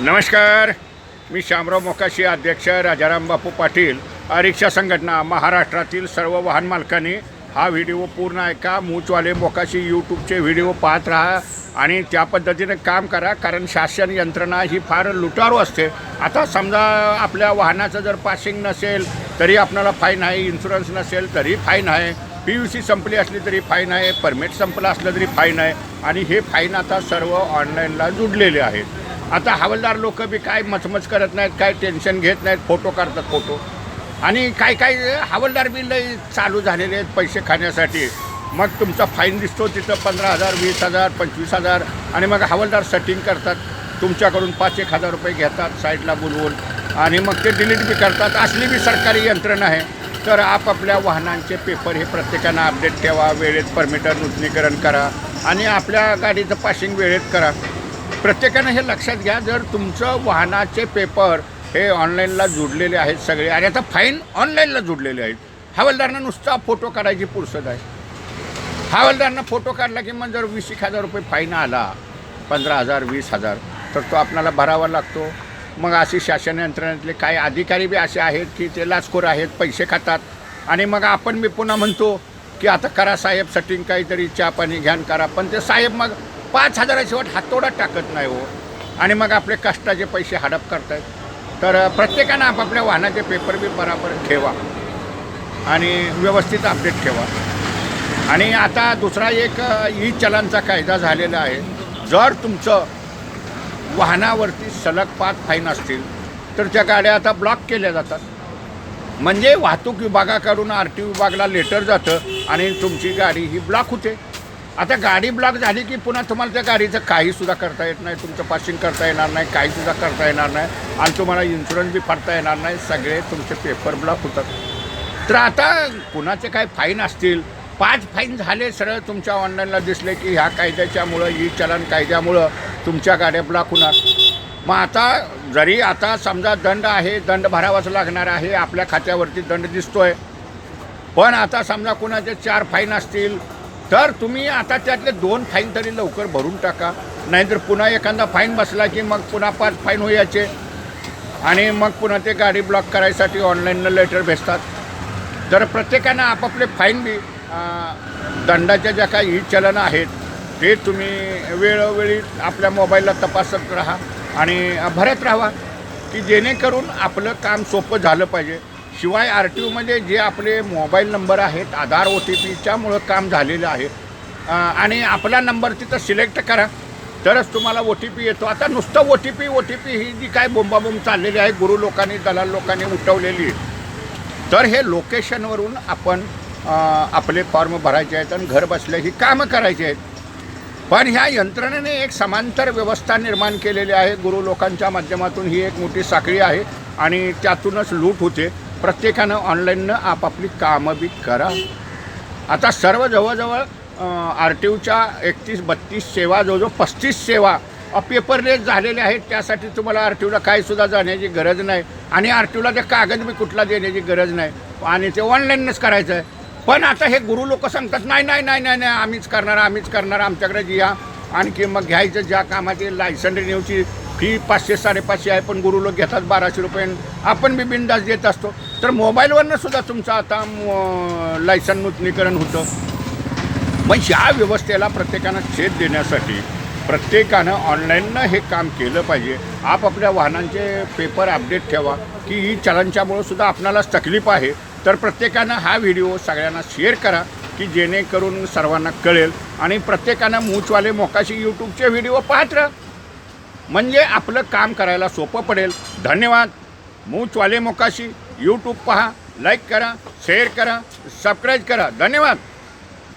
नमस्कार. मी शामराव मोकाशी अध्यक्ष राजाराम बापू पाटील. रिक्षा संघटना महाराष्ट्रातील सर्व वाहन मालकांनी हा व्हिडिओ पूर्ण ऐका. मूचवाले मोकाशी यूट्यूबचे व्हिडिओ पाहत राहा आणि त्या पद्धतीने काम करा कारण शासन यंत्रणा ही फार लुटारू असते. आता समजा आपल्या वाहनाचं जर पासिंग नसेल तरी आपल्याला फाईन आहे इन्शुरन्स नसेल तरी फाईन आहे. पी यू सी संपली असली तरी फाईन आहे परमिट संपलं असलं तरी फाईन आहे. आणि हे फाईन आता सर्व ऑनलाईनला जुडलेले आहेत. आता हवालदार लोक बी काय मचमच करत नाहीत काय टेन्शन घेत नाहीत फोटो काढतात फोटो आणि काय काय हवालदार बी लई चालू झालेले आहेत पैसे खाण्यासाठी. मग तुमचा फाईन दिसतो तिथं पंधरा हजार वीस हजार पंचवीस हजार. आणि मग हवालदार सेटिंग करतात. तुमच्याकडून पाच एक हजार रुपये घेतात साईडला बोलवून. आणि मग ते डिलीट बी करतात. असली बी सरकारी यंत्रणा आहे. तर आपापल्या वाहनांचे पेपर हे प्रत्येकानं अपडेट ठेवा वेळेत परमिटर नूतनीकरण करा आणि आपल्या गाडीचं पासिंग वेळेत करा. प्रत्येकानं हे लक्षात घ्या जर तुमचं वाहनाचे पेपर हे ऑनलाईनला जुडलेले आहेत सगळे आणि आता फाईन ऑनलाईनला जुडलेले आहेत. हवालदारांना नुसता फोटो काढायची पुरसत आहे. हवालदारांना फोटो काढला की मग जर वीस एक हजार रुपये फाईन आला पंधरा हजार वीस हजार तर तो आपल्याला भरावा लागतो. मग अशी शासन यंत्रणेतले काही अधिकारी बी असे आहेत की ते लाचखोर आहेत पैसे खातात. आणि मग आपण मी पुन्हा म्हणतो की आता करा साहेब सटिंग काहीतरी चहा पाणी घ्यान करा. पण ते साहेब मग पाच हजाराशिवाय हातोडा टाकत नाही हो. आणि मग आपले कष्टाचे पैसे हडप करतायत. तर प्रत्येकानं आपापल्या वाहनाचे पेपर बी बराबर ठेवा. आणि व्यवस्थित अपडेट ठेवा. आणि आता दुसरा एक ई चलांचा कायदा झालेला आहे. जर तुमचं वाहनावरती सलग पाच फाईन असतील तर त्या गाड्या आता ब्लॉक केल्या जातात. म्हणजे वाहतूक विभागाकडून आर टी विभागाला लेटर जातं आणि तुमची गाडी ही ब्लॉक होते. आता गाडी ब्लॉक झाली की पुन्हा तुम्हाला त्या गाडीचं काहीसुद्धा करता येत नाही तुमचं पासिंग करता येणार नाही काहीसुद्धा करता येणार नाही आणि तुम्हाला इन्शुरन्स बी भरता येणार नाही सगळे तुमचे पेपर ब्लॉक होतात. तर आता कुणाचे काय फाईन असतील? पाच फाईन झाले सरळ तुमच्या ऑनलाईनला दिसले की ह्या कायद्याच्यामुळं ई चलन कायद्यामुळं तुमच्या गाड्या ब्लॉक होणार. मग आता जरी आता समजा दंड आहे दंड भरावाच लागणार आहे आपल्या खात्यावरती दंड दिसतोय. पण आता समजा कुणाचे चार फाईन असतील तर तुम्ही आता त्यातले दोन फाईन तरी लवकर भरून टाका. नाहीतर पुन्हा एखादा फाईन बसला की मग पुन्हा पाच फाईन होयाचे. आणि मग पुन्हा ते गाडी ब्लॉक करायसाठी ऑनलाईननं लेटर भेटतात. तर प्रत्येकानं आपापले फाईन बी दंडाच्या ज्या काही ई चलन आहेत ते तुम्ही वेळोवेळी आपल्या मोबाईलला तपासत राहा आणि भरत राहा की जेणेकरून आपलं काम सोपं झालं पाहिजे. शिवाय आर टी ओमध्ये जे आपले मोबाईल नंबर आहेत आधार ओ टी पीच्यामुळं काम झालेलं आहे. आणि आपला नंबर तिथं सिलेक्ट करा. तरच तुम्हाला ओ टी पी येतो. आता नुसतं O T P O T P ही जी काय बोंबाबोंब चाललेली आहे गुरु लोकांनी दलाल लोकांनी उठवलेली तर हे लोकेशनवरून आपण आपले फॉर्म भरायचे आहेत आणि घर बसल्या ही कामं करायची आहेत. पण ह्या यंत्रणेने एक समांतर व्यवस्था निर्माण केलेली आहे. गुरु लोकांच्या माध्यमातून ही एक मोठी साखळी आहे आणि त्यातूनच लूट होते. प्रत्येकानं ऑनलाईननं आपापली कामं बी करा. आता सर्व जवळजवळ आर टी ओच्या एकतीस बत्तीस सेवा जवळजवळ पस्तीस सेवा पेपरलेस झालेल्या आहेत. त्यासाठी तुम्हाला आर टी ओला काहीसुद्धा जाण्याची गरज नाही. आणि आर टी ओला ते कागद बी कुठला देण्याची गरज नाही. आणि ते ऑनलाईनच करायचं आहे पण आता हे गुरु लोक सांगतात नाही नाही नाही नाही नाही आम्हीच करणार आम्हीच करणार आमच्याकडे जी या आणखी मग घ्यायचं ज्या कामाची लायसन रिन्यूची फी पाचशे साडेपाचशे आहे पण गुरु लोक घेतात बाराशे रुपये. आपण बी बिंदास देत असतो. तर मोबाईलवरनं सुद्धा तुमचं आता लायसन नूतनीकरण होतं. मग या व्यवस्थेला प्रत्येकानं छेद देण्यासाठी प्रत्येकानं ऑनलाईननं हे काम केलं पाहिजे. आपापल्या वाहनांचे पेपर अपडेट ठेवा की ही चलनच्यामुळं सुद्धा आपणालाच तकलीफ आहे. तर प्रत्येकानं हा व्हिडिओ सगळ्यांना शेअर करा की जेणेकरून सर्वांना कळेल आणि प्रत्येकानं मूचवाले मोकाशी यूट्यूबचे व्हिडिओ पाहत राहा. म्हणजे आपलं काम करायला सोपं पडेल. धन्यवाद. मूचवाले मोकाशी यूट्यूब पहा लाईक करा शेअर करा सबस्क्राईब करा. धन्यवाद.